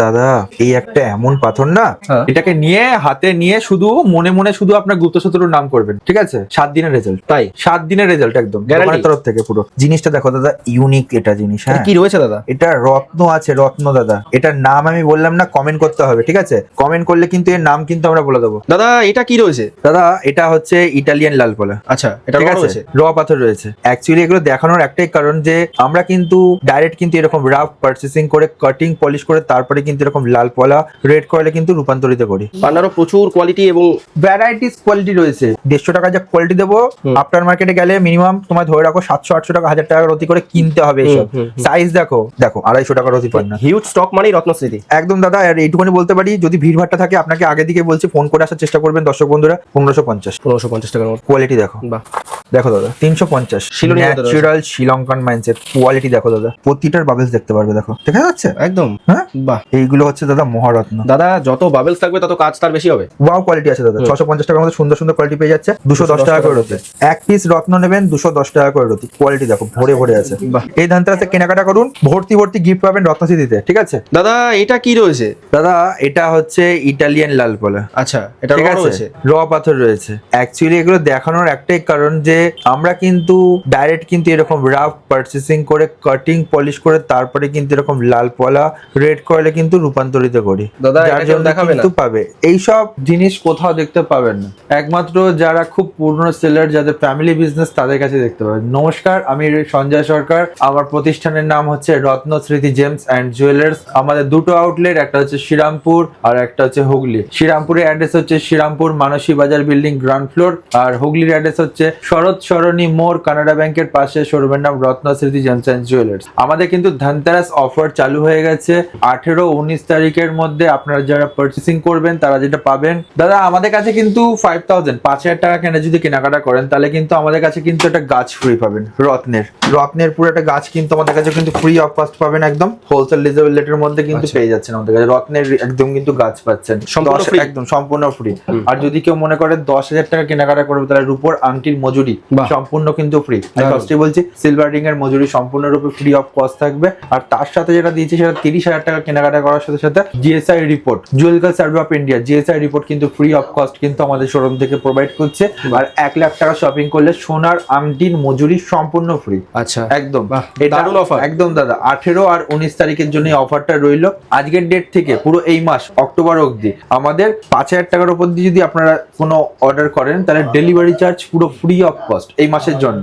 দাদা এই একটা এমন পাথর না? হ্যাঁ। এটাকে নিয়ে হাতে নিয়ে শুধু মনে মনে শুধু আপনার গুপ্ত শত্রুর নাম করবেন ঠিক আছে? সাত দিনের রেজাল্ট তাই? সাত দিনের রেজাল্ট একদম। দোকানের তরফ থেকে পুরো। জিনিসটা দেখো দাদা ইউনিক এটা জিনিস হ্যাঁ? কি রয়েছে দাদা? এটা রত্ন আছে রত্ন দাদা। এটার নাম আমি বললাম না কমেন্ট করতে হবে ঠিক আছে? কমেন্ট করলে কিন্তু এর নাম কিন্তু আমরা বলে দেবো। দাদা এটা কি রয়েছে? দাদা এটা হচ্ছে ইটালিয়ান লাল পোলা আচ্ছা এটা রয়েছে। র পাথর রয়েছে। অ্যাকচুয়ালি এগুলো দেখানোর একটাই কারণ যে আমরা কিন্তু ডাইরেক্ট কিন্তু এরকম রাফ পার্চেসিং করে কাটিং পলিশ করে তারপরে কিন্তু এরকম লাল পলা রেড কয়েলে কিন্তু রূপান্তরিত করি। পান্নারও প্রচুর কোয়ালিটি এবং ভ্যারাইটিস কোয়ালিটি রয়েছে। দেড়শো টাকা যা কোয়ালিটি দেবো। আফটার মার্কেটে গেলে মিনিমাম তোমার ধরে রাখো সাতশো আটশো টাকা হাজার টাকার অতি করে কিনতে হবে এসব। সাইজ দেখো দেখো আড়াইশো টাকা রতি পান না হিউজ স্টক মানেই রত্নস্মৃতি একদম দাদা আর এইটুকুনি বলতে পারি যদি ভিড়ভাড়টা থাকে আপনাকে আগে দিকে বলছি ফোন করে আসার চেষ্টা করবেন দর্শক বন্ধুরা পনেরোশো পঞ্চাশ। পনেরোশো পঞ্চাশ টাকার কোয়ালিটি দেখো। বাহ। দেখো দাদা তিনশো পঞ্চাশ। ন্যাচারাল শ্রীলঙ্কান মাইন্ডসেট কোয়ালিটি দেখো দাদা। প্রতিটার বাবেলস দেখতে পারবে দেখো। দেখা যাচ্ছে? একদম। হ্যাঁ? বাহ। এইগুলো হচ্ছে দাদা মহারত্ন। দাদা যত বাবেলস থাকবে তত কাজ তার বেশি হবে। ওয়াও কোয়ালিটি আছে দাদা। ছশো পঞ্চাশ টাকার মধ্যে সুন্দর সুন্দর কোয়ালিটি পেয়ে যাচ্ছে। দুশো দশ টাকা করে রতি এক পিস রত্ন নেবেন দুশো দশ টাকা করে রতি কোয়ালিটি দেখো ভরে ভরে আছে। এই ধানতেরাসে কেনাকাটা করুন ভর্তি ভর্তি গিফট পাবেন রত্নসিটিতে ঠিক আছে? দাদা এটা কি রয়েছে? দাদা এটা হচ্ছে ইটালিয়ান লাল পোলা আচ্ছা এটা ঠিক আছে? র পাথর রয়েছে। অ্যাকচুয়ালি এগুলো দেখানোর একটাই কারণ যে আমরা কিন্তু ডাইরেক্ট কিন্তু এরকম রাফ পার্চেসিং করে কাটিং পলিশ করে তারপরে কিন্তু এরকম লাল পলা রেড কয়েলে কিন্তু রূপান্তরিত করি। দাদা, দেখাবে কিন্তু পাবে। এইসব জিনিস কোথাও দেখতে পাবেন না। একমাত্র যারা খুব পুরনো সেলার যাদের ফ্যামিলি বিজনেস তাদের কাছে দেখতে পাবেন। নমস্কার আমি সঞ্জয় সরকার। আমার প্রতিষ্ঠানের নাম হচ্ছে রত্ন স্মৃতি জেমস অ্যান্ড জুয়েলার্স। আমাদের দুটো আউটলেট একটা হচ্ছে শ্রীরামপুর আর একটা হচ্ছে হুগলি। শ্রীরামপুরের অ্যাড্রেস হচ্ছে Serampore Manasi Bazar building ground floor আর হুগলির অ্যাড্রেস হচ্ছে শরৎ সরণী মোর কানাডা ব্যাংকের পাশে শোরুমের নাম রত্ন স্মৃতি জেমস অ্যান্ড জুয়েলার্স। আমাদের কিন্তু ধনতেরাস অফার চালু হয়ে গেছে আঠেরো উনিশ তারিখের মধ্যে আপনারা যারা পার্চেসিং করবেন তারা যেটা পাবেন। দাদা আমাদের কাছে কিন্তু ফাইভ থাউজেন্ড পাঁচ হাজার টাকা কেনা যদি কেনাকাটা করেন তাহলে কিন্তু আমাদের কাছে কিন্তু একটা গাছ ফ্রি পাবেন রত্নের। রত্নের পুরো একটা গাছ কিন্তু আমাদের কাছে কিন্তু ফ্রি অফ কস্ট পাবেন একদম। হোলসেল রিজনেবল রেটের মধ্যে কিন্তু আচ্ছা। পেয়ে যাচ্ছেন আমাদের কাছে। রত্নের একদম কিন্তু গাছ পাচ্ছেন? একদম সম্পূর্ণ ফ্রি আর যদি কেউ মনে করে দশ হাজার টাকা কেনাকাটা করবে তাহলে রূপোর আংটির মজুরি সম্পূর্ণ কিন্তু ফ্রি আমি ফার্স্টে বলছি সিলভার রিং এর মজুরি সম্পূর্ণরূপে ফ্রি অফ কস্ট থাকবে। আর তার সাথে যেটা দিয়েছি সেটা তিরিশ হাজার টাকা কেনাকাটা করার সাথে সাথে GSI report geological survey of India GSI report কিন্তু ফ্রি অফ কস্ট কিন্তু আমাদের শোরুম থেকে প্রোভাইড করছে। আর এক লাখ টাকা শপিং করলে সোনার আংটির মজুরি সম্পূর্ণ ফ্রি আচ্ছা। একদম। দারুণ offer। একদম দাদা আঠেরো আর উনিশ তারিখের জন্য অফারটা রইল। আজকের ডেট থেকে পুরো এই মাস অক্টোবর অবধি। আমাদের পাঁচ হাজার টাকার উপর দিয়ে যদি আপনারা কোনো অর্ডার করেন তাহলে ডেলিভারি চার্জ পুরো ফ্রি অফ কস্ট এই মাসের জন্য.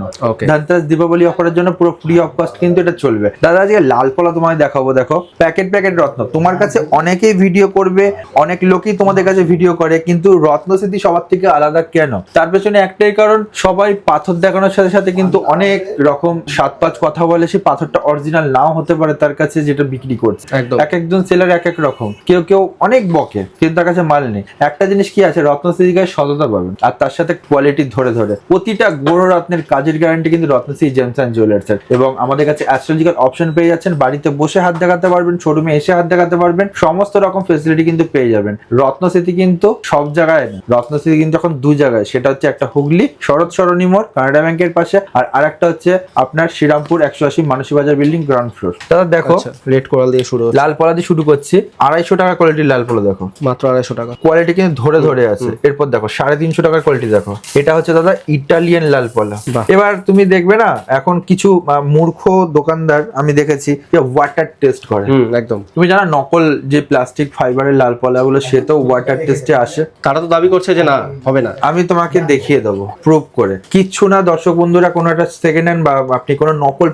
ধনতেরাস দীপাবলি অফারের জন্য পুরো ফ্রি অফ কস্ট কিন্তু এটা চলবে। দাদা আজকে লাল কলা তোমায় দেখাবো দেখো। প্যাকেট প্যাকেট রত্ন। তোমার কাছে অনেকেই ভিডিও করবে অনেক লোকই তোমাদের কাছে ভিডিও করে কিন্তু রত্ন স্মৃতি সবার থেকে আলাদা কেন? তার পেছনে একটাই কারণ সবাই পাথর দেখানোর সাথে সাথে কিন্তু অনেক রকম সাত পাঁচ কথা বলে সেই পাথরটা অরিজিনাল নাও হতে পারে তার কাছে যেটা বিক্রি করছে। এক একজন সেলার এক এক রকম। কেউ কেউ অনেক বকে কিন্তু তার কাছে মাল নেই। একটা জিনিস কি আছে রত্নশ্রী গায়ে সততা পাবেন আর তার সাথে কোয়ালিটি ধরে ধরে। প্রতিটা গৌর রত্নের কাজের গ্যারান্টি কিন্তু রত্নশ্রী জেমস অ্যান্ড জুয়েলার্স এবং আমাদের কাছে অ্যাস্ট্রোলজিক্যাল অপশন পেয়ে যাচ্ছেন বাড়িতে বসে হাত দেখাতে পারবেন শোরুমে এসে হাত দেখাতে পারবেন সমস্ত রকম ফেসিলিটি কিন্তু পেয়ে যাবেন। রত্নস্মৃতি কিন্তু সব জায়গায় নেই। রত্নস্মৃতি কিন্তু এখন দু জায়গায়। সেটা হচ্ছে একটা হুগলি শরৎ সরণী মোড় কানাডা ব্যাংকের পাশে আর আরেকটা হচ্ছে আপনার শ্রীরামপুর একশো আশি মানসী বাজার বিল্ডিং গ্রাউন্ড ফ্লোর দাদা দেখো রেড কোরাল দিয়ে শুরু লাল পলা দিয়ে শুরু করছি। আড়াইশো টাকা কোয়ালিটির লাল পলা দেখো। মাত্র আড়াইশো টাকা। কোয়ালিটি কিন্তু ধরে ধরে আছে। এরপর দেখো সাড়ে তিনশো টাকার কোয়ালিটি দেখো। এটা হচ্ছে দাদা ইটালিয়ান লাল পলা। এবার তুমি দেখবে না এখন কিছু মূর্খ দোকানদার আমি দেখেছি যে ওয়াটার টেস্ট করে। একদম। তুমি জানো নকল যে প্লাস্টিক ফাইবারের লাল পলাগুলো সে তো ওয়াটার টেস্টে আসে। তারা তো দাবি করছে যে না হবে না। আমি তোমাকে দেখিয়ে দেবো প্রুভ করে। কিচ্ছু না দর্শক বন্ধুরা কোনো একটা সেকেন্ড হ্যান্ড বা আপনি কোনো নকল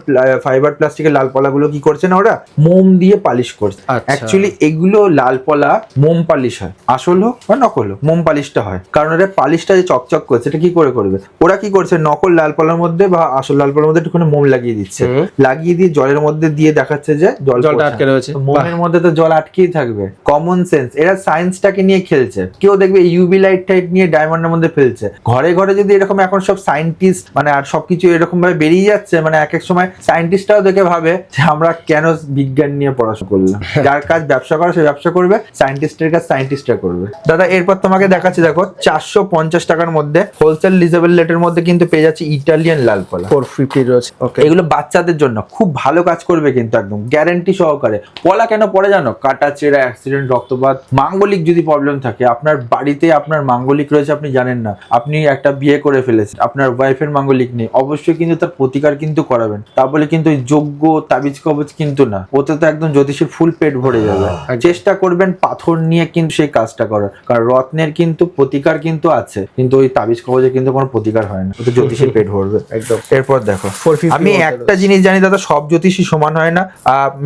ফাইবার প্লাস্টিকের লাল পলাগুলো কি করছে না ওরা? মোম দিয়ে পালিশ করছে। আচ্ছা। অ্যাকচুয়ালি এগুলো লাল পলা মোম পালিশ হয়। আসল হোক বা নকল হোক মোম পালিশটা হয়। কারণ এটা পালিশটা যে চকচক করছে এটা কি করে করবে? ওরা কি করছে নকল লাল পলার মধ্যে বা আসল লাল পলার মধ্যে একটুখানি মোম লাগিয়ে দিচ্ছে। লাগিয়ে দিয়ে জলের মধ্যে দিয়ে দেখাচ্ছে যে জল জলটা আটকে রয়েছে। মোমের মধ্যে তো জল আটকেই থাকবে। কমন সেন্স এরা সায়েন্সটাকে নিয়ে খেলছে। কেউ দেখবে ইউবি লাইট টাইট নিয়ে ডায়মন্ডের মধ্যে ফেলছে। ঘরে ঘরে যদি এরকম এখন সব সায়েন্টিস্ট মানে আর সবকিছু এরকম ভাবে বেরিয়ে যাচ্ছে মানে এক এক সময় সায়েন্টিস্টরাও দেখে ভাবে যে আমরা কেন বিজ্ঞান নিয়ে পড়াশোনা করলাম। যার কাজ ব্যবসা করা সে ব্যবসা করবে সায়েন্টিস্টের কাজ সায়েন্টিস্টরা করবে। দাদা এরপর তোমাকে দেখাচ্ছি দেখো চারশো পঞ্চাশ টাকার মধ্যে হোলসেল রিজনেবল রেটের মধ্যে কিন্তু পেয়ে যাচ্ছে ইটালিয়ান লাল কলা। ফোর ফিফটি রয়েছে ওকে এগুলো বাচ্চাদের জন্য। খুব ভালো কাজ করবে কিন্তু একদম। গ্যারেন্টি সহকারে। পলা কেন পরে জানো কাটা চেরা অ্যাক্সিডেন্ট রক্তপাত মাঙ্গলিক যদি প্রবলেম থাকে আপনার বাড়িতে আপনার মাঙ্গলিক রয়েছে আপনি জানেন না আপনি একটা বিয়ে করে ফেলেছেন আপনার ওয়াইফের মাঙ্গলিক নেই অবশ্যই কিন্তু তার প্রতিকার কিন্তু করাবেন তা বলে কিন্তু যোগ্য তাবিজ কবজ কিন্তু না ওতে তো একদম জ্যোতিষীর ফুল পেট ভরে যাবে চেষ্টা করবেন পাথর নিয়ে কিন্তু সেই কাজটা করার কারণ রত্নের কিন্তু প্রতিকার কিন্তু আছে কিন্তু ওই তাবিজ কবজে কিন্তু কোনো প্রতিকার হয় না ওতে জ্যোতিষীর পেট ভরবে একদম। এরপর দেখো আমি একটা জিনিস জানি দাদা সব জ্যোতিষী সমান হয় না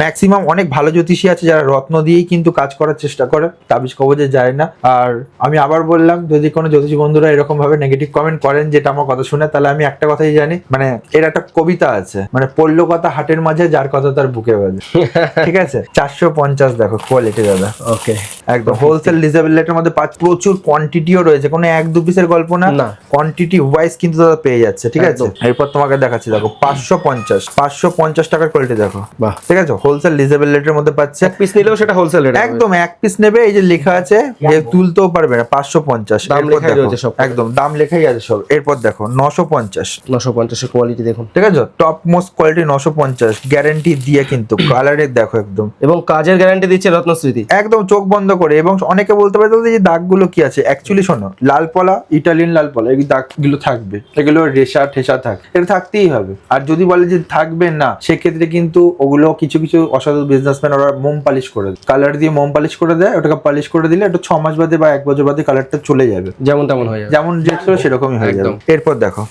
ম্যাক্সিমাম অনেক ভালো জ্যোতিষী আছে যারা রত্ন দিয়েই কিন্তু কাজ করার চেষ্টা করে তাবিজ কবজে যায় না। আর আমি আবার বললাম যদি কোনো জ্যোতিষ বন্ধুরা এরকম ভাবে নেগেটিভ কমেন্ট করেন যেটা আমার কথা শুনে তাহলে আমি একটা কথাই জানি মানে এর একটা কবিতা আছে মানে পড়ল কথা হাটের মাঝে যার কথা তার বুকে বাজে। ঠিক আছে? চারশো পঞ্চাশ দেখো কোয়ালিটি দাদা ওকে একদম হোলসেল ডিসেবিলিটির মধ্যে পাঁচ প্রচুর কোয়ান্টিটিও রয়েছে কোনো এক দু পিসের গল্প না। কোয়ান্টিটি ওয়াইজ কিন্তু দাদা পেয়ে যাচ্ছে ঠিক আছে? এরপর তোমাকে দেখাচ্ছি দেখো পাঁচশো পঞ্চাশ পাঁচশো পঞ্চাশ টাকার কোয়ালিটি দেখো। বাহ। ঠিক আছে? হোলসেল ডিসেবিলিটির মধ্যে পাচ্ছে পিস নিলেও সেটা হোলসেল রেট একদম এক পিস নেবে এই যে লেখা আছে যে তুলতেও পারবে না পাঁচশো পঞ্চাশ। দাম লেখাই রয়েছে সব। একদম দাম লেখাই আছে সব। এরপর দেখো নশো পঞ্চাশ। নশো পঞ্চাশের কোয়ালিটি দেখুন। ঠিক আছে? টপ মোস্ট কোয়ালিটি নশো পঞ্চাশ গ্যারান্টি দিয়ে কিন্তু কালারের দেখো একদম। এবং কাজের গ্যারান্টি দিচ্ছে রত্নস্মৃতি একদম চোখ বন্ধ করে এবং অনেকে বলতে পারে যে দাগগুলো কি আছে? অ্যাকচুয়ালি শোনো লাল পলা ইটালিয়ান লাল পলা এই দাগগুলো থাকবে। এগুলো রেশা ঠেসা থাক এটা থাকতেই হবে। আর যদি বলে যে থাকবে না সেক্ষেত্রে কিন্তু ওগুলো কিছু কিছু অসাধু বিজনেসম্যান ওরা মোম পালিশ করে দেয়। কালার দিয়ে মোম পালিশ করে দেয় ওটাকে পালিশ করে দিলে একটু ছ মাস বাদে বা এক বছর বাদে কালারটা চলে যাবে। যেমন তেমন হয়ে যাবে। যেমন যে ছিল সেরকমই হয়ে যাবে। এরপর দেখো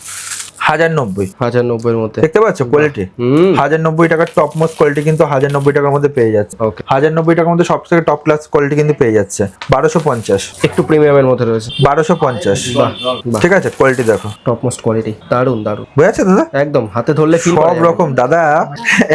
হাজার নব্বই। হাজার নব্বইয়ের মধ্যে। দেখতে পাচ্ছ কোয়ালিটি হাজার নব্বই টাকার টপ মোস্ট কোয়ালিটি কিন্তু হাজার নব্বই টাকার মধ্যে পেয়ে যাচ্ছে। ওকে হাজার নব্বই টাকার মধ্যে সব থেকে টপ ক্লাস কোয়ালিটি কিন্তু পেয়ে যাচ্ছে। বারোশো পঞ্চাশ। একটু প্রিমিয়ামের মধ্যে রয়েছে। বারোশো পঞ্চাশ। ঠিক আছে কোয়ালিটি দেখো। টপ মোস্ট কোয়ালিটি দারুণ দারুণ বুঝেছে দাদা? একদম হাতে ধরলে সব রকম। দাদা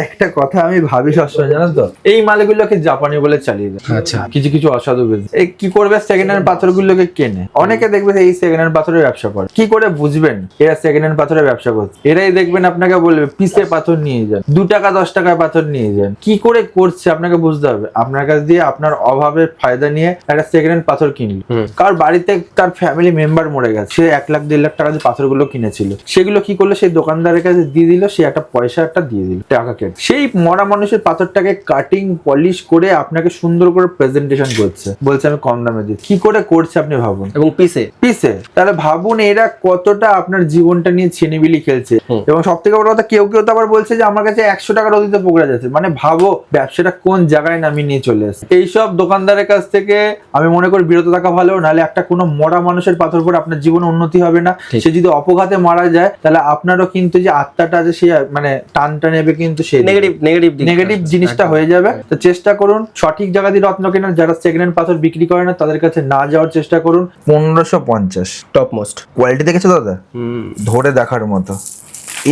একটা কথা আমি ভাবি সবসময় জানেন তো? এই মালগুলোকে জাপানি বলে চালিয়ে দেয়। আচ্ছা। কিছু কিছু অসাধু। এই কি করবে সেকেন্ড হ্যান্ড পাথরগুলোকে কেনে? অনেকে দেখবে এই সেকেন্ড হ্যান্ড পাথরের ব্যবসা করে। কি করে বুঝবেন? এরা সেকেন্ড হ্যান্ড পাথরের ব্যবসা করছে। এরাই দেখবেন আপনাকে বলবে পিসে পাথর নিয়ে যান। দু টাকা দশ টাকায় পাথর নিয়ে যান। কি করে করছে আপনাকে বুঝতে হবে। আপনার কাছ দিয়ে আপনার অভাবের ফায়দা নিয়ে একটা সেকেন্ড হ্যান্ড পাথর কিনল। কার বাড়িতে তার ফ্যামিলি মেম্বার মরে গেছে সে এক লাখ দেড় লাখ টাকা দিয়ে পাথরগুলো কিনেছিল। সেগুলো কি করল? সেই দোকানদারের কাছে দিয়ে দিল সে একটা পয়সা একটা দিয়ে দিল টাকা কেটে। সেই মরা মানুষের পাথরটাকে কাটিং পলিশ করে আপনাকে সুন্দর করে প্রেজেন্টেশন করছে। বলছে আমি কম দামে দিই কি করে করছে আপনি ভাবুন। এবং পিসে? পিসে। তাহলে ভাবুন এরা কতটা আপনার জীবনটা নিয়ে ছেনিবিলি খেলছে। এবং সব থেকে বড় কথা কেউ কেউ তো আবার বলছে যে আমার কাছে একশো টাকার অতীতে পকড়া যাচ্ছে। মানে ভাবো ব্যবসাটা কোন জায়গায় নামিয়ে নিয়ে চলে এসেছে এইসব দোকানদারের কাছ থেকে আমি মনে করি বিরত থাকা ভালো নাহলে একটা কোনো মরা মানুষের পাথর পরে আপনার জীবনে উন্নতি হবে না। সে যদি অপঘাতে মারা যায় তাহলে আপনারও কিন্তু যে আত্মাটা আছে সে মানে টানটা নেবে কিন্তু সে নেগেটিভ নেগেটিভ নেগেটিভ জিনিসটা হয়ে যাবে। তো চেষ্টা করুন সঠিক জায়গা দিয়ে রত্ন কেনার যারা সেকেন্ড হ্যান্ড পাথর বিক্রি করে না তাদের কাছে না যাওয়ার চেষ্টা করুন। পনেরোশো পঞ্চাশ। টপ মোস্ট কোয়ালিটি দেখেছ দাদা? হুম। ধরে দেখার মতো।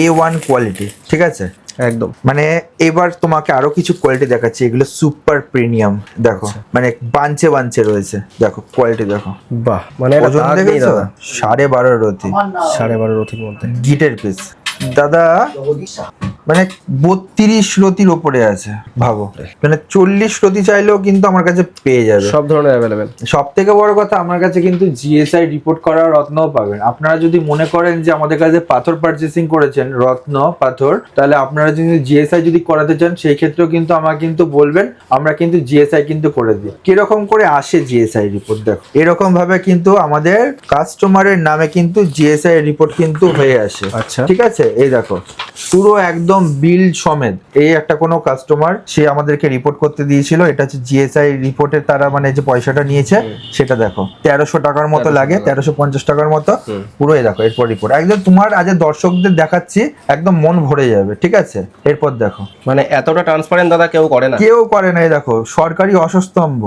এ ওয়ান কোয়ালিটি ঠিক আছে? একদম। মানে এবার তোমাকে আরও কিছু কোয়ালিটি দেখাচ্ছি এগুলো সুপার প্রিমিয়াম দেখো। মানে বাঞ্চে বাঞ্চে রয়েছে। দেখো কোয়ালিটি দেখো। বাহ মানে ওজন দেখেছ? সাড়ে বারো রথি সাড়ে বারো রথির মধ্যে। গিটের পিস দাদা মানে বত্রিশ রতির ওপরে আছে ভাবো। মানে চল্লিশ রতি চাইলেও কিন্তু আমার কাছে পেয়ে যাবে। সব ধরনের অ্যাভেলেবেল সব থেকে বড় কথা আমার কাছে কিন্তু জিএসআই রিপোর্ট করা রত্নও পাবেন। আপনারা যদি মনে করেন যে আমাদের কাছে পাথর পারচেসিং করেছেন রত্ন পাথর তাহলে আপনারা যদি জিএসআই যদি করাতে চান সেই ক্ষেত্রেও কিন্তু আমাকে কিন্তু বলবেন আমরা কিন্তু জিএসআই কিন্তু করে দিই। কীরকম করে আসে জিএসআই রিপোর্ট দেখো। এরকম ভাবে কিন্তু আমাদের কাস্টমারের নামে কিন্তু জিএসআই রিপোর্ট কিন্তু হয়ে আসে। আচ্ছা। ঠিক আছে? এই দেখো পুরো একদম বিল সমেত। এই একটা কোনো কাস্টমার সে আমাদেরকে রিপোর্ট করতে দিয়েছিল এটা হচ্ছে জিএসআই রিপোর্টের তারা মানে যে পয়সাটা নিয়েছে সেটা দেখো। তেরোশো টাকার মতো লাগে তেরোশো পঞ্চাশ টাকার মতো। পুরো এই দেখো এরপর রিপোর্ট একদম তোমার আজ দর্শকদের দেখাচ্ছি একদম মন ভরে যাবে ঠিক আছে? এরপর দেখো। মানে এতটা ট্রান্সপারেন্ট দাদা কেউ করে না। কেউ করে না এই দেখো সরকারি অসস্তম্ভ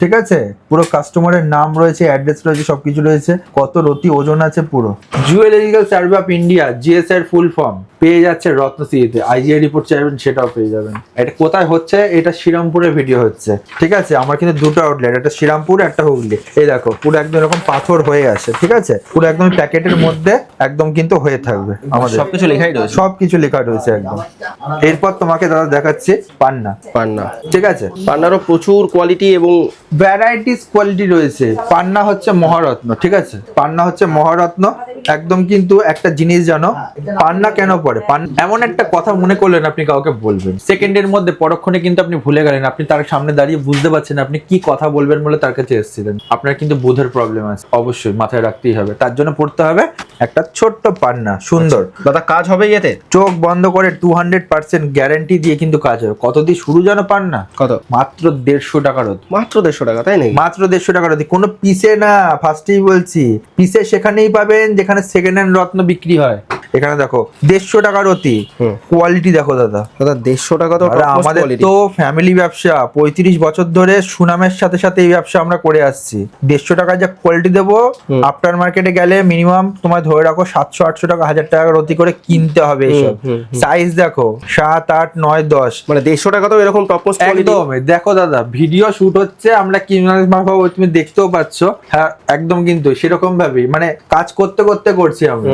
ঠিক আছে? পুরো কাস্টমারের নাম রয়েছে অ্যাড্রেস রয়েছে সবকিছু রয়েছে কত রতি ওজন আছে পুরো। Geological survey of India GSI এর ফুল ফর্ম। পেয়ে যাচ্ছে রত্নশ্রীতে আইজিআই রিপোর্ট চাইবেন সেটাও পেয়ে যাবেন। এটা কোথায় হচ্ছে? এটা শ্রীরামপুরে ভিডিও হচ্ছে। ঠিক আছে? আমার কিন্তু দুটো আউটলেট একটা শ্রীরামপুর একটা হুগলি। এই দেখো পুরো একদম এরকম পাথর হয়ে আছে ঠিক আছে? পুরো একদম প্যাকেটের মধ্যে একদম কিন্তু হয়ে থাকবে। আমাদের সবকিছু লেখাই রয়েছে। সবকিছু লেখা রয়েছে একদম। এরপর তোমাকে দাদা দেখাচ্ছে পান্না। পান্না। ঠিক আছে? পান্নারও প্রচুর কোয়ালিটি এবং ভ্যারাইটিস কোয়ালিটি রয়েছে। পান্না হচ্ছে মহারত্ন ঠিক আছে? পান্না হচ্ছে মহারত্ন। একদম কিন্তু একটা জিনিস জানো পান্না কেন পড়ে পান এমন একটা কথা মনে করলেন আপনি কাউকে বলবেন। সেকেন্ডের মধ্যে পরক্ষণে কিন্তু আপনি ভুলে গেলেন আপনি তার সামনে দাঁড়িয়ে বুঝতে পারছেন আপনি কি কথা বলবেন বলে তার কাছে এসেছিলেন। আপনার কিন্তু বোধের প্রবলেম আছে অবশ্যই মাথায় রাখতেই হবে। তার জন্য পড়তে হবে একটা ছোট্ট পান্না সুন্দর। দাদা কাজ হবে ইয়েতে? চোখ বন্ধ করে টু হান্ড্রেড পার্সেন্ট গ্যারান্টি দিয়ে কিন্তু কাজ হবে কত দিয়ে শুরু যেন পান না কত? মাত্র দেড়শো টাকার মাত্র দেড়শো টাকা তাই নাকি? মাত্র দেড়শো টাকার কোনো পিসে না ফার্স্টেই বলছি। পিসে সেখানেই পাবেন যেখানে সেকেন্ড হ্যান্ড রত্ন বিক্রি হয়। এখানে দেখো দেড়শো টাকার অতি কোয়ালিটি দেখো দাদা। দাদা দেড়শো টাকা তো আমাদের তো ফ্যামিলি ব্যবসা। পঁয়ত্রিশ বছর ধরে সুনামের সাথে সাথে এই ব্যবসা আমরা করে আসছি। দেড়শো টাকা যা কোয়ালিটি দেবো। আফটার মার্কেটে গেলে মিনিমাম তোমার ধরে রাখো সাতশো আটশো টাকা হাজার টাকার অতি করে কিনতে হবে এইসব। সাইজ দেখো সাত আট নয় দশ। মানে দেড়শো টাকা তো এরকম টপমোস্ট একদম। দেখো দাদা ভিডিও শুট হচ্ছে আমরা মারফাবো তুমি দেখতেও পাচ্ছ। হ্যাঁ একদম কিন্তু সেরকম ভাবেই। মানে কাজ করতে করতে করছি আমরা।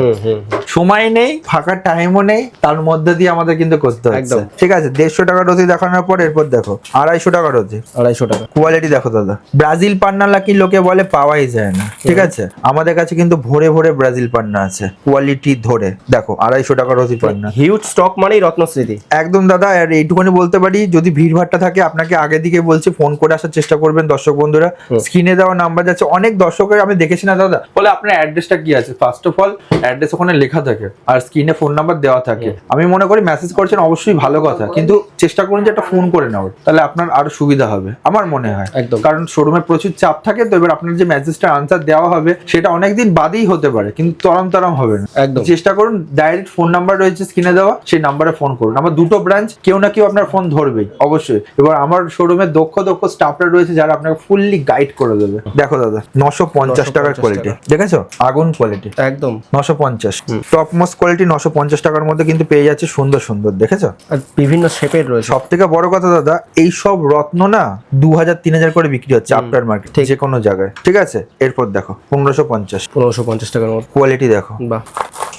সময় নেই ফাঁকা টাইমও নেই তার মধ্যে দিয়ে আমাদের কিন্তু করতে হচ্ছে। একদম। ঠিক আছে দেড়শো টাকা রতি দেখানোর পর এরপর দেখো আড়াইশো টাকা রতি আড়াইশো টাকা। কোয়ালিটি দেখো দাদা। ব্রাজিল পান্না লাকি লোকে বলে? পাওয়াই যায় না। ঠিক আছে? আমাদের কাছে কিন্তু ভরে ভরে ব্রাজিল পান্না আছে কোয়ালিটি ধরে। দেখো আড়াইশো টাকা রতি পান্না। হিউজ স্টক মানেই রত্নস্মৃতি। একদম দাদা আর এইটুকুনি বলতে পারি যদি ভিড়ভাড়টা থাকে আপনাকে আগে দিকে বলছি ফোন করে আসার চেষ্টা করবেন দর্শক বন্ধুরা। স্ক্রিনে দেওয়া নাম্বার যাচ্ছে। অনেক দর্শকের আমি দেখেছি না দাদা। বলে আপনার অ্যাড্রেসটা কি আছে? ফার্স্ট অফ অল অ্যাড্রেস ওখানে লেখা থাকে আর স্ক্রিনে ফোন নাম্বার দেওয়া থাকে। আমি মনে করি মেসেজ করছেন অবশ্যই ভালো কথা। কিন্তু চেষ্টা করুন যে একটা ফোন করে নেওয়ার। তাহলে আপনার আরও সুবিধা হবে আমার মনে হয়। একদম। কারণ শোরুমে প্রচুর চাপ থাকে তো এবার আপনার যে মেসেজটা আনসার দেওয়া হবে সেটা অনেকদিন বাদেই হতে পারে কিন্তু তরম তরম হবে না। একদম। চেষ্টা করুন ডাইরেক্ট ফোন নাম্বার রয়েছে স্ক্রিনে দেওয়া সেই নাম্বারে ফোন করুন। আমার দুটো ব্রাঞ্চ কেউ না কেউ আপনার ফোন ধরবেই অবশ্যই। এবার আমার শোরুমে দক্ষ দক্ষ স্টাফরা রয়েছে যারা আপনাকে ফুললি গাইড করে দেবে। দেখো দাদা নশো পঞ্চাশ টাকার কোয়ালিটি দেখেছ? আগুন কোয়ালিটি একদম। নশো পঞ্চাশ। টপ মোস্ট কোয়ালিটি নশো পঞ্চাশ টাকার মধ্যে কিন্তু পেয়ে যাচ্ছে সুন্দর সুন্দর দেখেছ? আর বিভিন্ন শেপের রয়েছে। সব থেকে বড় কথা দাদা এই সব রত্ন না দু হাজার তিন হাজার করে বিক্রি হচ্ছে আফটার মার্কেট যে কোনো জায়গায়। ঠিক আছে? এরপর দেখো পনেরোশো পঞ্চাশ। পনেরোশো পঞ্চাশ টাকার মতো কোয়ালিটি দেখো। বাহ।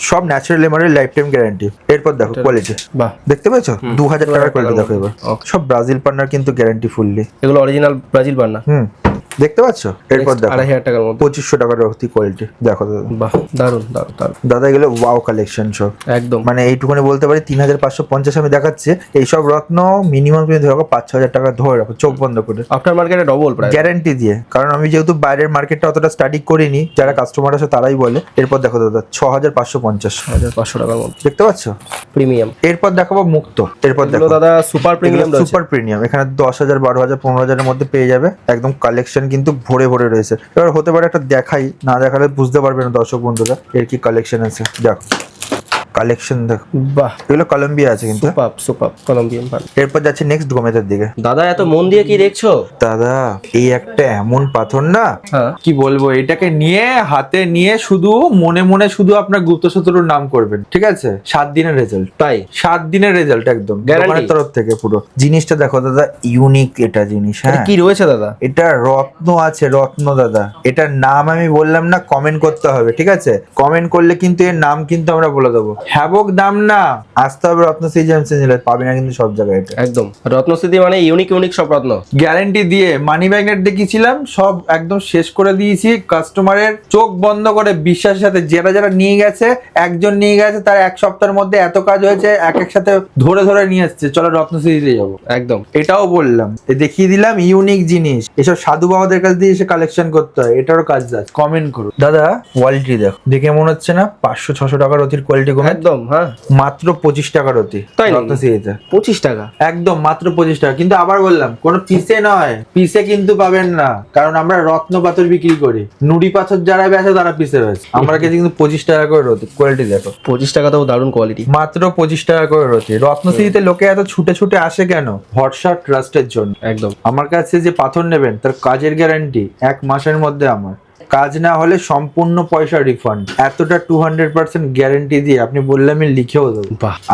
সব ন্যাচারাল এমারের লাইফ টাইম গ্যারান্টি এরপর দেখো কোয়ালিটি বাহ। দেখতে পেয়েছ? দু হাজার টাকার কোয়ালিটি দেখো এবার। সব ব্রাজিল পান্নার কিন্তু গ্যারান্টি ফুললি এগুলো অরিজিনাল ব্রাজিল বান্না হুম। দেখতে পাচ্ছ? এরপর দেখো আড়াই হাজার টাকার পঁচিশশো টাকার অতি কোয়ালিটি দেখো বাহ দারুণ দারুণ দাদা এগুলো ওয়াও কালেকশন সব। একদম। মানে এইটুকুনি বলতে পারি তিন হাজার পাঁচশো পঞ্চাশ আমি দেখাচ্ছে। এইসব রত্ন মিনিমাম তুমি ধরে পাঁচ ছ হাজার টাকা ধরে রাখো চোখ বন্ধ করে। আফটার মার্কেটে ডবল প্রায় গ্যারান্টি দিয়ে। কারণ আমি যেহেতু বাইরের মার্কেটটা অতটা স্টাডি করিনি যারা কাস্টমার আছে তারাই বলে। এরপর দেখো দাদা ছ হাজার পাঁচশো পঞ্চাশ। হাজার পাঁচশো টাকার মতো দেখতে পাচ্ছ? প্রিমিয়াম এরপর দেখাবো মুক্ত। এরপর দেখো। দাদা সুপার প্রিমিয়াম সুপার প্রিমিয়াম এখানে দশ হাজার বারো হাজার পনেরো হাজারের মধ্যে পেয়ে যাবে। একদম কালেকশন কিন্তু ভরে ভরে রয়েছে। এবার হতে পারে একটা দেখাই, না দেখালে বুঝতে পারবে না দর্শক বন্ধুরা, এর কি কালেকশন আছে। দেখ কালেকশন দেখ। বাহ। এগুলো কলম্বিয়া আছে কিন্তু। সুপার সুপার কলম্বিয়ান পান এরপর যাচ্ছে নেক্সট গোমেতের দিকে। দাদা এত মন দিয়ে কি দেখছ? দাদা এই একটা এমন পাথর না? হ্যাঁ। কি বলব এটাকে নিয়ে হাতে নিয়ে শুধু মনে মনে শুধু আপনার গুপ্ত শত্রুর নাম করবেন ঠিক আছে? সাত দিনের রেজাল্ট তাই? সাত দিনের রেজাল্ট একদম? দোকানের তরফ থেকে পুরো। জিনিসটা দেখো দাদা ইউনিক এটা জিনিস হ্যাঁ? কি রয়েছে দাদা? এটা রত্ন আছে রত্ন দাদা। এটার নাম আমি বললাম না কমেন্ট করতে হবে ঠিক আছে? কমেন্ট করলে কিন্তু এর নাম কিন্তু আমরা বলে দেবো। হ্যাবক দাম না। আসতে হবে রত্ন সিজন পাবি না কিন্তু সব জায়গায় এটা। একদম। রত্নস্থিতি মানে ইউনিক ইউনিক সব রত্ন। গ্যারান্টি দিয়ে মানি ব্যাগনেট দেখিয়েছিলাম সব একদম শেষ করে দিয়েছি। কাস্টমারের চোখ বন্ধ করে বিশ্বাসের সাথে যারা যারা নিয়ে গেছে একজন নিয়ে গেছে তার এক সপ্তাহের মধ্যে এত কাজ হয়েছে এক এক সাথে ধরে ধরে নিয়ে আসছে। চলো রত্ন সিরিজে যাব। একদম। এটাও বললাম দেখিয়ে দিলাম ইউনিক জিনিস। এসব সাধু বাবাদের কাছ দিয়ে এসে কালেকশন করতে হয় এটারও কাজ আছে। কমেন্ট করুন দাদা কোয়ালিটি দেখো। দেখে মনে হচ্ছে না পাঁচশো ছশো টাকার অতির কোয়ালিটি কমে একদম হ্যাঁ। মাত্র পঁচিশ টাকার অতি তাই নাকি? পঁচিশ টাকা? একদম মাত্র পঁচিশ টাকা। কিন্তু আবার বললাম কোনো পিসে নয় পিসে কিন্তু পাবেন না। কারণ আমরা রত্ন পাথর বিক্রি করি। নুড়ি পাথর যারা বেছে তারা পিসে বেছে আমরা কাছে কিন্তু পঁচিশ টাকা করে রতি কোয়ালিটি দেখো। পঁচিশ টাকা তো দারুণ কোয়ালিটি মাত্র পঁচিশ টাকা করে রতি। রত্নশ্রীতে লোকে এত ছুটে ছুটে আসে কেন? ভরসা ট্রাস্টের জন্য। একদম। আমার কাছে যে পাথর নেবেন তার কাজের গ্যারান্টি এক মাসের মধ্যে আমার। কাজ না হলে সম্পূর্ণ পয়সা রিফান্ড এতটা টু হান্ড্রেড পার্সেন্ট গ্যারেন্টি দিয়ে আপনি বললে আমি লিখেও দেবো।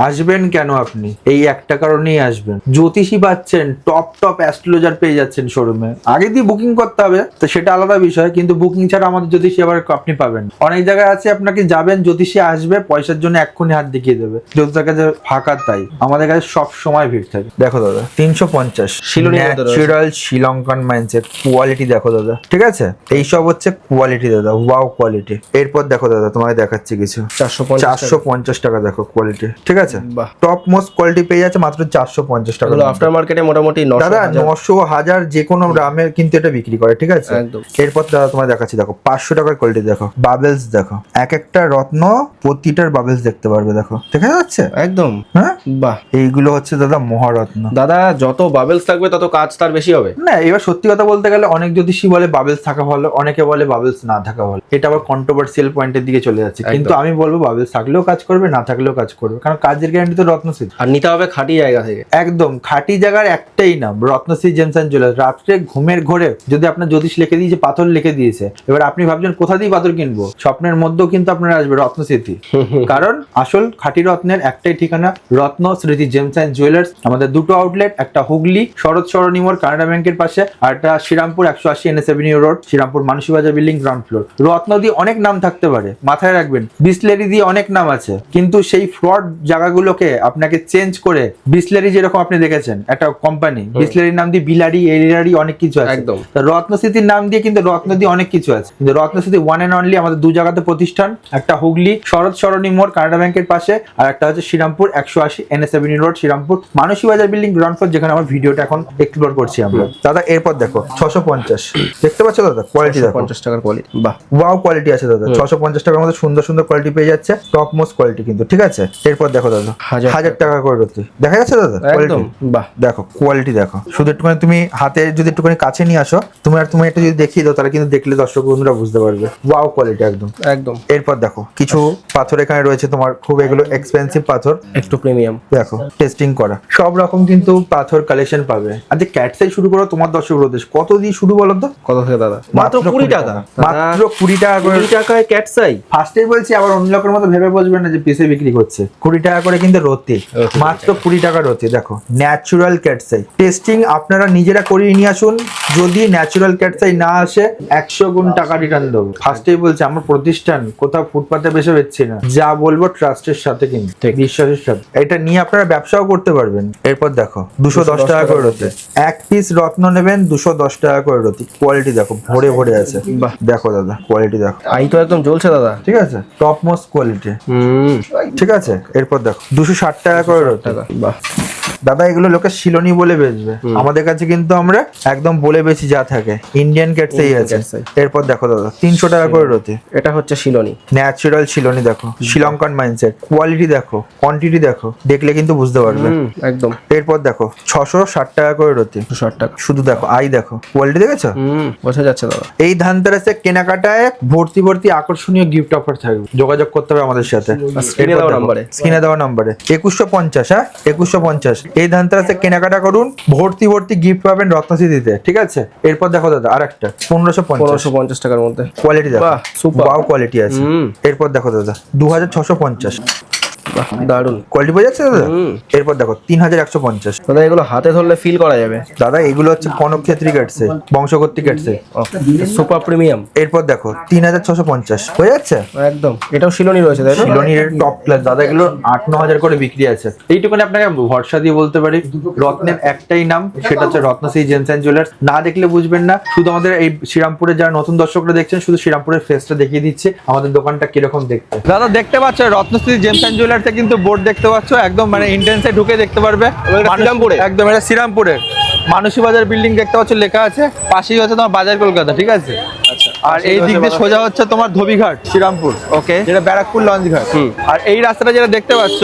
আসবেন কেন আপনি? এই একটা কারণেই আসবেন। জ্যোতিষী পাচ্ছেন টপ টপ অ্যাস্ট্রোলজার পেয়ে যাচ্ছেন শোরুমে আগে দিয়ে বুকিং করতে হবে তো সেটা আলাদা বিষয় কিন্তু বুকিং ছাড়া আমাদের জ্যোতিষী আবার আপনি পাবেন। অনেক জায়গায় আছে আপনাকে যাবেন জ্যোতিষী আসবে পয়সার জন্য এক্ষুনি হাত দেখিয়ে দেবে। জ্যোতিষের কাছে ফাঁকা তাই। আমাদের কাছে সব সময় ভিড় থাকে। দেখো দাদা তিনশো পঞ্চাশ। ন্যাচারাল শ্রীলঙ্কান মাইন্ডসেট কোয়ালিটি দেখো দাদা। ঠিক আছে? এইসব হচ্ছে কোয়ালিটি দাদা ওয়াও কোয়ালিটি এরপর দেখো দাদা তোমায় দেখাচ্ছি কিছু। চারশো পঞ্চাশ টাকা। দেখো কোয়ালিটি ঠিক আছে। টপ মোস্ট কোয়ালিটি পেয়ে যাচ্ছে মাত্র চারশো পঞ্চাশ টাকা। আফটার মার্কেটে মোটামুটি দাদা। নশো হাজার যে কোনো দামে কিন্তু এটা বিক্রি করে ঠিক আছে? এরপর দাদা তোমায় দেখাচ্ছি দেখো পাঁচশো টাকার কোয়ালিটি দেখো। বাবেলস দেখো। এক একটা রত্ন প্রতিটার বাবেলস দেখতে পারবে দেখো। দেখা যাচ্ছে? একদম। হ্যাঁ? বাহ। এইগুলো হচ্ছে দাদা মহারত্ন। দাদা যত বাবেলস থাকবে তত কাজ তার বেশি হবে। না এবার সত্যি কথা বলতে গেলে অনেক জ্যোতিষী বলে বাবেলস থাকা ভালো অনেকে বলে বাবেলস না থাকা ভালো। এটা আবার কন্ট্রোভার্সিয়াল পয়েন্টের দিকে চলে যাচ্ছে। কিন্তু আমি বলব বাবেলস থাকলেও কাজ করবে না থাকলেও কাজ করবে। কারণ কাজের গ্যারান্টি তো রত্নশ্রী আর নিতে হবে খাঁটি জায়গা থেকে। একদম খাঁটি জায়গার একটাই নাম রত্নশ্রী জেমস অ্যান্ড জুয়েলার্স। রাত্রে ঘুমের ঘরে যদি আপনার জ্যোতিষ লিখে দিয়েছে পাথর লিখে দিয়েছে এবার আপনি ভাবছেন কোথা দিয়ে পাথর কিনবো? স্বপ্নের মধ্যেও কিন্তু আপনার আসবে রত্নস্মৃতি কারণ আসল খাঁটি রত্নের একটাই ঠিকানা রত্ন স্মৃতি জেমস অ্যান্ড জুয়েলার্স। আমাদের দুটো আউটলেট একটা হুগলি শরৎ সরণী মোড় কানাডা ব্যাংকের পাশে আর একটা শ্রীরামপুর একশো আশি NS avenue road Serampore Manasi Bazar building ground floor রত্ন দিয়ে অনেক নাম থাকতে পারে মাথায় রাখবেন। বিসলেরি দিয়ে অনেক নাম আছে। কিন্তু সেই ফ্রড জায়গাগুলোকে আপনাকে চেঞ্জ করে বিসলেরি যেরকম আপনি দেখেছেন একটা কোম্পানি বিসলেরির নাম দিয়ে বিলারি এলিরারি অনেক কিছু আছে। একদম। রত্নস্মৃতির নাম দিয়ে কিন্তু রত্ন দিয়ে অনেক কিছু আছে। কিন্তু রত্নস্মৃতি ওয়ান অ্যান্ড অনলি আমাদের দু জায়গাতে প্রতিষ্ঠান একটা হুগলি শরৎ সরণী মোড় কানাডা ব্যাংকের পাশে আর একটা হচ্ছে শ্রীরামপুর একশো আশি N S avenue road Serampore Manasi Bazar building ground floor যেখানে আমার ভিডিওটা এখন এক্সপ্লোর করছি আমরা। দাদা এরপর দেখো ছশো পঞ্চাশ। দেখতে পাচ্ছ দাদা? কোয়ালিটি পঞ্চাশ পঞ্চাশ টাকার কোয়ালিটি বাহ ওয়াও কোয়ালিটি আছে দাদা। ছশো পঞ্চাশ টাকার মধ্যে সুন্দর সুন্দর কোয়ালিটি পেয়ে যাচ্ছে। টপ মোস্ট কোয়ালিটি কিন্তু ঠিক আছে? এরপর দেখো দাদা হাজার টাকা। করে রতি দেখা যাচ্ছে দাদা কোয়ালিটি বাহ। দেখো কোয়ালিটি দেখো। শুধু একটুখানি তুমি হাতে যদি একটুখানি কাছে নিয়ে আসো তুমি আর তুমি এটা যদি দেখিয়ে দাও তাহলে কিন্তু দেখলে দর্শক বন্ধুরা বুঝতে পারবে। ওয়াও কোয়ালিটি একদম। একদম। এরপর দেখো কিছু পাথর এখানে রয়েছে তোমার খুব এগুলো এক্সপেন্সিভ পাথর। একটু প্রিমিয়াম দেখো টেস্টিং করা। সব রকম কিন্তু পাথর কালেকশন পাবে। আর যে ক্যাটসাই শুরু করো তোমার দর্শক রোদেশ কত দিয়ে শুরু বলো তো? কত থেকে দাদা? মাত্র কুড়ি টাকা। মাত্র কুড়ি টাকা করে টাকায় ক্যাটসাই ফার্স্টেই বলছি আবার অন্য লোকের মতো ভেবে বসবেন না যে পিসে বিক্রি করছে। কুড়ি টাকা করে কিন্তু রতি। মাত্র কুড়ি টাকা রতি দেখো। ন্যাচুরাল ক্যাটসাই টেস্টিং আপনারা নিজেরা করিয়ে নিয়ে আসুন। যদি ন্যাচুরাল ক্যাটসাই না আসে একশো গুণ টাকা রিটার্ন দেবো। ফার্স্টেই বলছি আমার প্রতিষ্ঠান কোথাও ফুটপাতে বেসে বেচছি না। যা বলব ট্রাস্টের সাথে কিন্তু বিশ্বাসের সাথে। এটা নিয়ে আপনারা ব্যবসাও করতে পারবেন। এরপর দেখো দুশো দশ টাকা করে রতি। এক পিস রত্ন নেবেন দুশো দশ টাকা করে রতি। কোয়ালিটি দেখো ভরে ভরে আছে। বাহ। দেখো দাদা কোয়ালিটি দেখো। আই তো একদম জ্বলছে দাদা। ঠিক আছে? টপ মোস্ট কোয়ালিটি হুম। ঠিক আছে? এরপর দেখো দুশো ষাট টাকা করে টাকা। বাহ। দাদা এগুলো লোকে শিলনি বলে বেচবে। আমাদের কাছে কিন্তু আমরা একদম বলে বেশি যা থাকে। ইন্ডিয়ান ক্যাটসেই আছে। এরপর দেখো দাদা তিনশো টাকা করে রতি। এটা হচ্ছে শিলনি। ন্যাচারাল শিলনি দেখো। শ্রীলঙ্কান মাইন্ডসেট কোয়ালিটি দেখো কোয়ান্টিটি দেখো। দেখলে কিন্তু বুঝতে পারবে। একদম। এরপর দেখো ছশো ষাট টাকা করে রতি। ষাট টাকা। শুধু দেখো আই দেখো। কোয়ালিটি দেখেছ? বোঝা যাচ্ছে দাদা। এই ধানতেরাসে কেনাকাটায় ভর্তি ভর্তি আকর্ষণীয় গিফট অফার থাকবে। যোগাযোগ করতে হবে আমাদের সাথে। স্ক্রিনে দেওয়া নাম্বারে স্ক্রিনে দেওয়া নাম্বারে একুশশো পঞ্চাশ হ্যাঁ? একুশশো পঞ্চাশ। এই ধানতেরাসে কেনাকাটা করুন ভর্তি ভর্তি গিফট পাবেন রত্নসিটিতে ঠিক আছে? এরপর দেখো দাদা আর একটা পনেরোশো পঞ্চাশ। পনেরোশো পঞ্চাশ টাকার মধ্যে। কোয়ালিটি দেখো. কোয়ালিটি আছে। এরপর দেখো দাদা দু হাজার ছশো পঞ্চাশ। দারুণ কোয়ালিটি বোঝা যাচ্ছে দাদা? এরপর দেখো তিন হাজার একশো পঞ্চাশ। দাদা এগুলো হাতে ধরলে ফিল করা যাবে। দাদা এগুলো হচ্ছে কনকক্ষেত্রী কাটছে বংশকর্তী কাটছে সুপার প্রিমিয়াম এরপর দেখো তিন হাজার ছশো পঞ্চাশ। হয়ে যাচ্ছে? একদম। এটাও শিলনি রয়েছে তাই শিলনির টপ ক্লাস দাদা এগুলো আট ন হাজার করে বিক্রি আছে। এইটুকুনি আপনাকে ভরসা দিয়ে বলতে পারি। রত্নের একটাই নাম সেটা হচ্ছে রত্নশ্রী জেমস অ্যান্ড জুয়েলার্স না দেখলে বুঝবেন না শুধু আমাদের এই শ্রীরামপুরে যারা নতুন দর্শকরা দেখছেন শুধু শ্রীরামপুরের ফেসটা দেখিয়ে দিচ্ছে আমাদের দোকানটা কীরকম দেখতে। দাদা দেখতে পাচ্ছ রত্নশ্রী জেমস অ্যান্ড জুয়েলার্সে কিন্তু বোর্ড দেখতে পাচ্ছ একদম মানে ইন্টেন্সে ঢুকে দেখতে পারবে। শ্রীরামপুরে? একদম এটা শ্রীরামপুরের। মানসী বাজার বিল্ডিং দেখতে পাচ্ছ লেখা আছে। পাশেই হচ্ছে তোমার বাজার কলকাতা ঠিক আছে? আচ্ছা আর এই দিক দিয়ে সোজা হচ্ছে তোমার ধোবিঘাট। শ্রীরামপুর। ওকে যেটা ব্যারাকপুর লঞ্চ ঘাট। আর এই রাস্তাটা যেটা দেখতে পাচ্ছ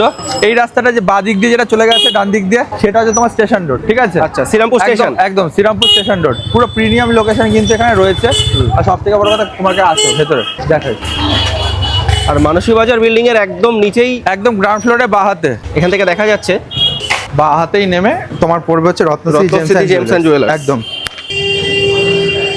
এই রাস্তাটা যে বাঁ দিক দিয়ে যেটা চলে গেছে ডান দিক দিয়ে সেটা হচ্ছে তোমার স্টেশন রোড ঠিক আছে? আচ্ছা, শ্রীরামপুর স্টেশন। একদম শ্রীরামপুর স্টেশন রোড পুরো প্রিমিয়াম লোকেশন কিন্তু এখানে রয়েছে। আর সব থেকে বড় কথা তোমাকে আসো ভেতরে দেখাই। আর মানসী বাজার বিল্ডিং এর একদম নিচেই একদম গ্রাউন্ড ফ্লোরে বাঁ হাতে। এখান থেকে দেখা যাচ্ছে। বাঁ হাতেই নেমে তোমার পড়বে হচ্ছে রত্নশ্রী জেমস and একদম।